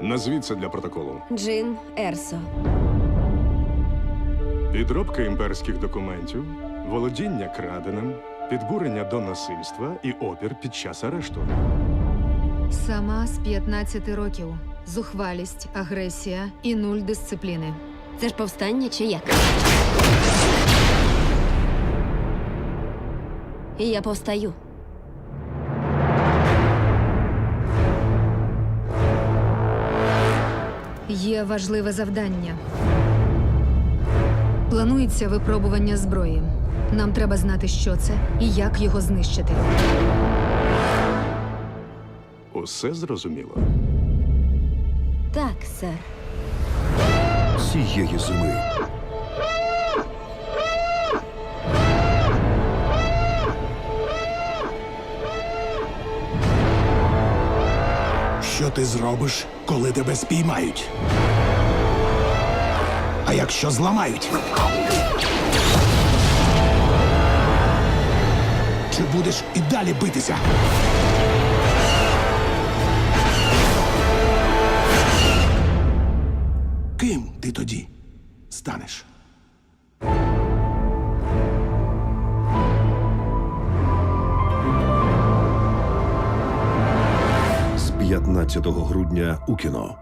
Назвіться для протоколу. Джин Ерсо. Підробка імперських документів, володіння краденим, підбурення до насильства і опір під час арешту. Сама з 15 років. Зухвалість, агресія і нуль дисципліни. Це ж повстання чи як? І я повстаю. Є важливе завдання. Планується випробування зброї. Нам треба знати, що це і як його знищити. Усе зрозуміло. Так, сер. цієї зими. Що ти зробиш, коли тебе спіймають? А якщо зламають? Чи будеш і далі битися? Ким ти тоді станеш? 15 грудня у кіно.